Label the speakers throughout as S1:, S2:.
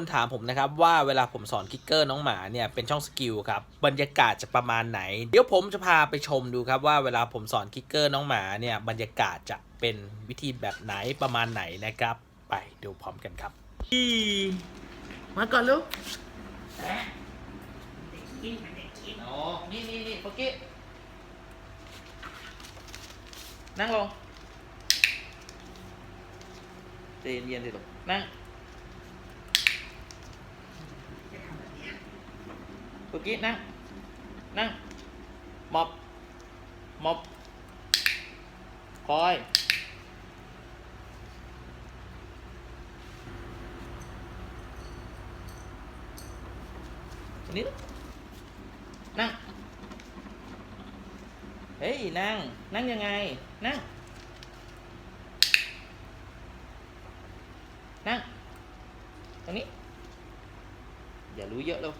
S1: คนถามผมนะครับว่าเวลาผมสอนคิกเกอร์น้องหมาเนี่ยเป็นช่องสกิลครับบรรยากาศจะประมาณไหน เดี๋ยวผมจะพาไปชมดูครับว่าเวลาผมสอนคิกเกอร์น้องหมาเนี่ยบรรยากาศจะเป็นวิธีแบบไหนประมาณไหนนะครับ ไปดูพร้อมกันครับ
S2: มาก่อนลูก
S1: อ๋อนี่นี่นี่โฟกี้นั่งลงใจเย็นๆสิลูกนั่งโฟ กี้นั่ง นั่งมอบมอบคอยนนี้นั่ง เฮ้ย นั่ง นั่งยังไง นั่ง นั่ง ตรงนี้ อย่ารู้เยอะเลย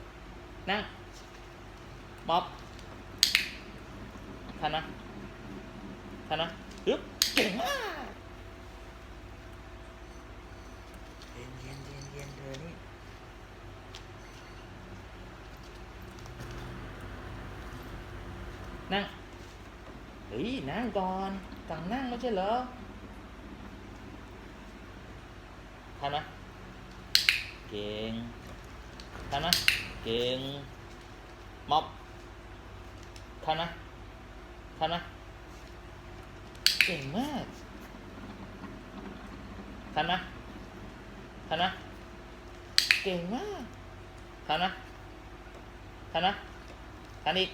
S1: นั่ง ม็อบทันนะทันนะฮึบเก่งมากเย็นเย็นเย็นเย็นเธอนี่นั่งเฮ้ยนั่งก่อนสั่งนั่งไม่ใช่เหรอทันไหมเก่งทันไหมเก่งม็อบ ทันไหมทันไหมเก่งมากทันไหมทันไหมเก่งมากทันไหมทันไหมทันอีก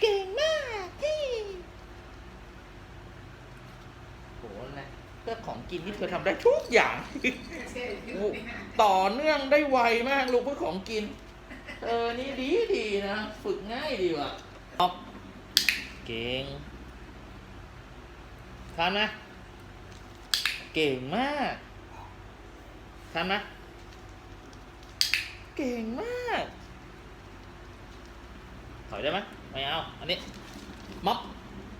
S1: เก่งมากที่โหนะเพื่อของกินที่เธอทำได้ทุกอย่างโอ้ต่อเนื่องได้ไวมากลูกเพื่อของกิน เออ นี่ดีดีนะ ฝึกง่ายดีว่ะ ออกเก่งทำนะ เก่งมากทำนะ เก่งมาก ถอยได้ไหมไม่เอา อันนี้ม็อบ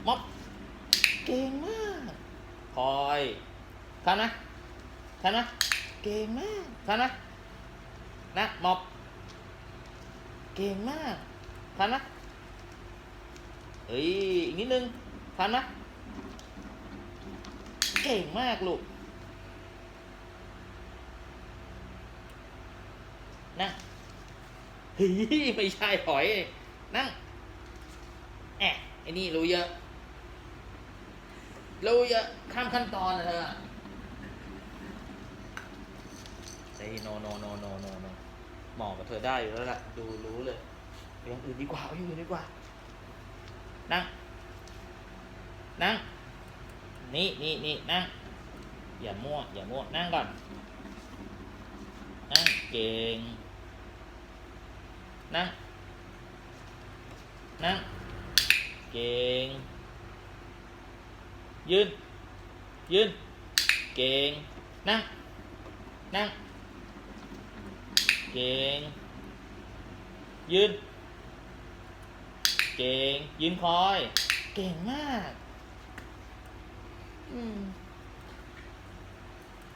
S1: ม็อบเก่งมากคอยทันนะทันนะ เก่งมากทันนะ นะม็อบ เก่งมากทันนะ เอ้ย อีกนิดนึง ทันนะ เก่งมากลูกนะเฮ้ยไม่ใช่หอย นั่ง แอะไอ้นี่รู้เยอะ รู้เยอะ ข้ามขั้นตอนนะเธอเฮ้ยโนโนโนโนโนโนเหมาะกับเธอได้อยู่แล้วล่ะ ดูรู้เลยอาอย่างอื่นดีกว่าเอาอย่างอื่นดีกว่า นั่ง นั่ง นี่นี่นี่นั่ง อย่ามั่ว อย่ามั่ว นั่งก่อน นั่งเก่ง นั่ง นั่ง เก่ง ยืน ยืน เก่ง นั่ง นั่ง เก่ง ยืน เก่งยืนคอย เก่งมาก อืม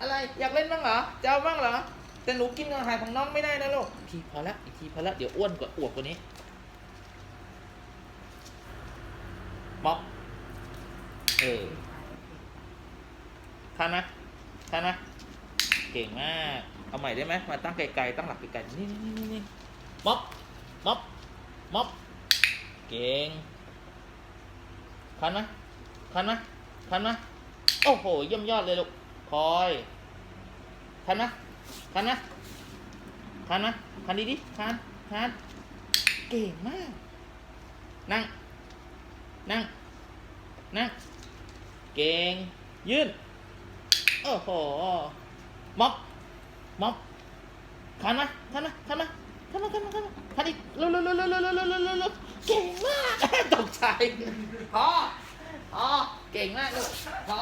S1: อะไร อยากเล่นบ้างเหรอ จะเอาบ้างเหรอ แต่หนูกินอาหารของน้องไม่ได้นะลูกอีกทีพอละ อีกทีพอละ เดี๋ยวอ้วนกว่าอวบกว่านี้ม็อบเออทันไหมทันไหมเก่งมาก เอาใหม่ได้ไหม มาตั้งไกลๆ ตั้งหลักไกลๆ นี่นี่นี่นี่ม็อบม็อบม็อบ เก่งคันไะมคันไะมคันไะโอ้โหเยี่ยมยอดเลยลูกคอยคันไะมคันไะมคันไะมคันดีดิคันคันเก่งมาก นั่ง นั่ง นั่ง เก่ง ยืนโอ้โหม็อกม็อกคันไะมคันไะมคันไะมคันไะมคันไะมคันไหมคันอีกเร็วเร็วเร็วเร็วเร็วเร็ว พอพอเก่งมากลูกพอ